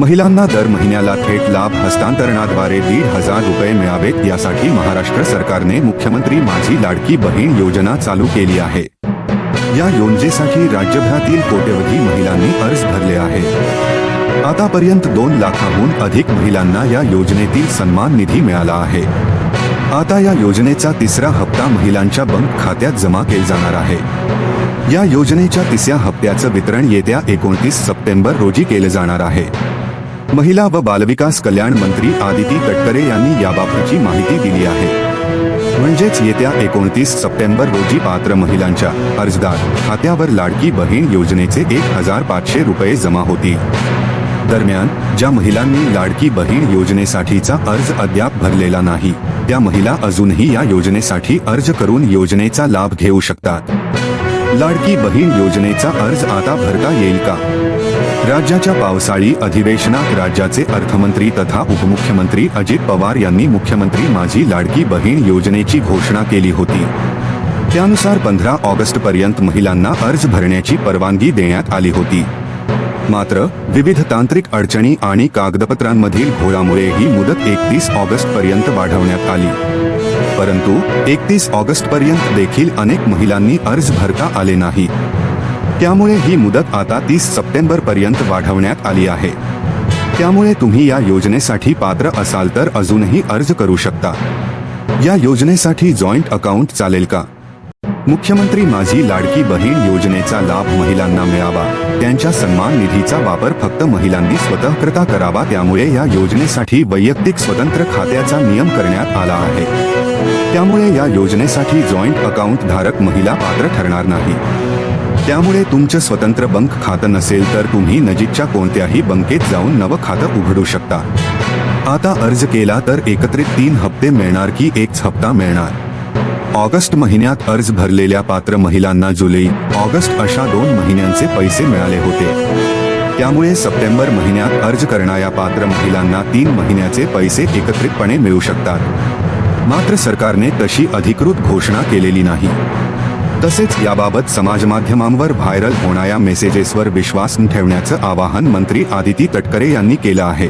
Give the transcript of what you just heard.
महिलांना दर महिन्याला थेट लाभ हस्तांतरणाद्वारे दीड हजार रुपये मिळावेत यासाठी महाराष्ट्र सरकारने मुख्यमंत्री माझी लाडकी बहीण योजना चालू केली आहे. या योजनेसाठी राज्यभरातील कोट्यवधी महिलांनी अर्ज भरले आहे आतापर्यंत दोन लाखाहून अधिक महिलांना या योजनेतील सन्मान निधी मिळाला आहे. आता या योजनेचा तिसरा हप्ता महिलांच्या बँक खात्यात जमा केला जाणार आहे. या योजनेच्या तिसऱ्या हप्त्याचं वितरण येत्या एकोणतीस सप्टेंबर रोजी केलं जाणार आहे. महिला व बालविकास कल्याण मंत्री आदिती तटकरे यांनी याबाबतची माहिती दिली आहे. म्हणजेच येत्या एकोणतीस सप्टेंबर रोजी पात्र महिलांच्या अर्जदार खात्यावर लाडकी बहीण योजनेचे एक हजार पाचशे रुपये जमा होतील. दरम्यान ज्या महिलांनी लाडकी बहीण योजनेसाठीचा अर्ज अद्याप भरलेला नाही त्या महिला अजूनही या योजनेसाठी अर्ज करून योजनेचा लाभ घेऊ शकतात. लाडकी बहीण योजनेचा अर्ज आता भरता येईल का? राज्याच्या पावसाळी अधिवेशनात राज्याचे अर्थमंत्री तथा उपमुख्यमंत्री अजित पवार यांनी मुख्यमंत्री माझी लाडकी बहीण योजनेची घोषणा केली होती. त्यानुसार पंधरा ऑगस्ट पर्यंत महिलांना अर्ज भरण्याची परवानगी देण्यात आली होती. मात्र विविध तांत्रिक अडचणी आणि कागदपत्रांमधील घोळामुळे ही मुदत एकतीस ऑगस्ट पर्यंत वाढवण्यात आली. परंतु एकतीस ऑगस्ट पर्यंत देखील अनेक महिलांनी अर्ज भरता आले नाही. त्यामुळे ही मुदत आता तीस सप्टेंबर पर्यंत वाढवण्यात आली आहे. त्यामुळे तुम्ही या योजनेसाठी पात्र असाल तर अजूनही अर्ज करू शकता. या योजनेसाठी जॉईंट अकाउंट चालेल का? मुख्यमंत्री माझी लाडकी बहीण योजनेचा लाभ महिलांना मिळावा. त्यांच्या सन्मान निधीचा वापर फक्त महिलांनी स्वतः करावा त्यामुळे या योजनेसाठी वैयक्तिक स्वतंत्र खात्याचा नियम करण्यात आला आहे. त्यामुळे या योजनेसाठी जॉईंट अकाउंट धारक महिला पात्र ठरणार नाही. त्यामुळे तुमचं स्वतंत्र बँक खातं नसेल तर तुम्ही नजीकच्या कोणत्याही बँकेत जाऊन नवं खातं उघडू शकता. आता अर्ज केला तर एकत्रित तीन हप्ते मिळणार की एकच हप्ता मिळणार. ऑगस्ट महिन्यात अर्ज भरलेल्या पात्र महिलांना जुलै ऑगस्ट अशा दोन महिन्यांचे पैसे मिळाले होते. त्यामुळे सप्टेंबर महिन्यात अर्ज करणाऱ्या पात्र महिलांना तीन महिन्याचे पैसे एकत्रितपणे मिळू शकतात. मात्र सरकारने तशी अधिकृत घोषणा केलेली नाही. तसेच याबाबत समाजमाध्यमांवर व्हायरल होणाऱ्या मेसेजेसवर विश्वास ठेवण्याचं आवाहन मंत्री आदिती तटकरे यांनी केलं आहे.